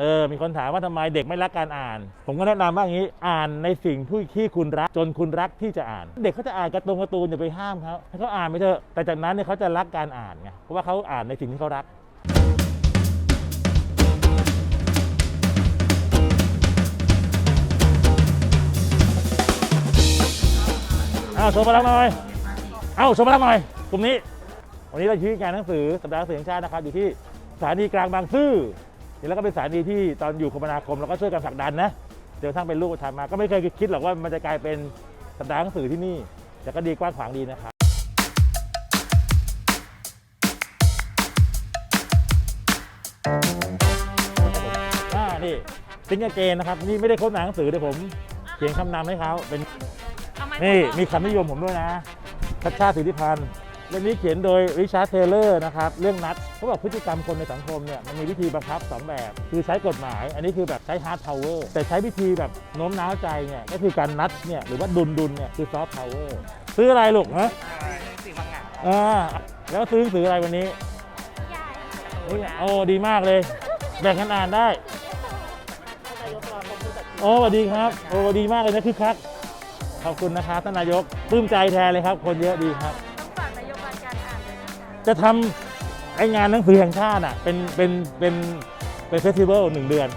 เออ มีคนถามว่าทำไมเด็กไม่รักการอ่าน ผมก็แนะนำว่าอย่างนี้ อ่านในสิ่งที่ที่คุณรัก จนคุณรักที่จะอ่าน เด็กเขาจะอ่านการ์ตูนการ์ตูนอย่าไปห้ามเขาให้เขาอ่านไปเถอะ แต่จากนั้นเนี่ยเขาจะรักการอ่านไง เพราะว่าเขาอ่านในสิ่งที่เขารักอ้าวโชว์พลังหน่อยเอ้าโชว์พลังหน่อย กลุ่มนี้ วันนี้เราชี้งานหนังสือสัปดาห์หนังสือแห่งชาตินะครับอยู่ที่สถานีกลางบางซื่อ นี่แล้วก็เป็นสถานีที่ตอนอยู่คมนาคมเราก็ช่วยกันผลักดันนะจนกระทั่งเป็นรูปธรรมมา ก็ไม่เคยคิดหรอกว่ามันจะกลายเป็นสัปดาห์หนังสือที่นี่ แต่ก็ดีกว้างขวางดีนะครับอ่านี่ซิงเกิลเกนนะครับนี่ไม่ได้โค้ดหนังหนังสือเดี๋ยวผมเขียนคำนำให้เขาเป็น เอาไม้นี่พอมีคำนิยมผมด้วยนะชัดชาติสิทธิพันธ์ เรื่องนี้เขียนโดยริชาร์ดเทเลอร์นะครับเรื่องนัดเขาบอกพฤติกรรมคนในสังคมเนี่ยมันมีวิธีบังคับ 2 แบบ คือใช้กฎหมาย อันนี้คือแบบใช้ฮาร์ดพาวเวอร์แต่ใช้วิธีแบบโน้มน้าวใจเนี่ยก็คือการนัดเนี่ยหรือว่าดุลดุลเนี่ยคือซอฟต์พาวเวอร์ซื้ออะไรลูกฮะสีมังงะอ่าแล้วซื้อหนังสืออะไรวันนี้ยายเฮ้ยโอ้ดีมากเลย แบ่งกันอ่านได้นายกสมาคมผู้จัดโอ้สวัสดีครับโอ้ดีมากเลยนะคึกคักขอบคุณนะครับท่านนายกปลื้มใจแทนเลยครับ คนเยอะดีครับ จะทำไองานหนังสือแห่งชาติอะเป็นเป็นเป็นเป็นเฟสติวัลหนึ่งเดือน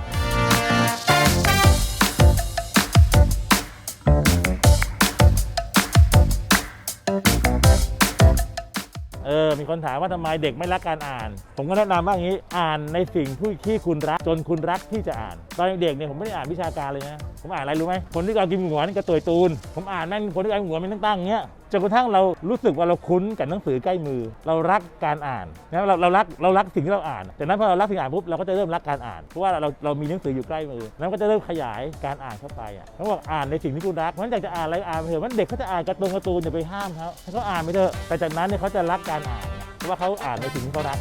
เออ มีคนถามว่าทำไมเด็กไม่รักการอ่าน ผมก็แนะนำว่าอย่างนี้ อ่านในสิ่งที่ที่คุณรัก จนคุณรักที่จะอ่าน ตอนเด็กเนี่ยผมไม่ได้อ่านวิชาการเลยนะ ผมอ่านอะไรรู้ไหม คนที่เอากินหัวนี่กระตุยตูน ผมอ่านแม่งคนที่เอาหัวมันตั้งๆเงี้ย จนกระทั่งเรารู้สึกว่าเราคุ้นกับหนังสือใกล้มือ เรารักการอ่านนะเราเรารักเรารักสิ่งที่เราอ่านแต่นั้นพอเรารักสิ่งอ่านปุ๊บเราก็จะเริ่มรักการอ่านเพราะว่าเราเรามีหนังสืออยู่ใกล้มือแล้วก็จะเริ่มขยายการอ่านเข้าไปอะเขาบอกอ่านในสิ่งที่คุณรักเพราะฉะนั้นอยากจะอ่านอะไรอ่านไปเถอะมันเด็กเขาจะอ่านการ์ตูนการ์ตูนอย่าไปห้ามเขาให้เขาอ่านไปเถอะแต่จากนั้นเนี่ยเขาจะรักการอ่านเพราะว่าเขาอ่านในสิ่งที่เขารัก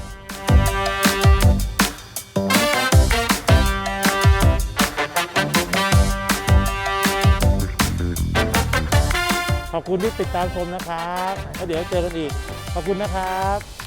ขอบคุณที่ติดตามชมนะครับแล้วเดี๋ยวเจอกันอีก ขอบคุณนะครับ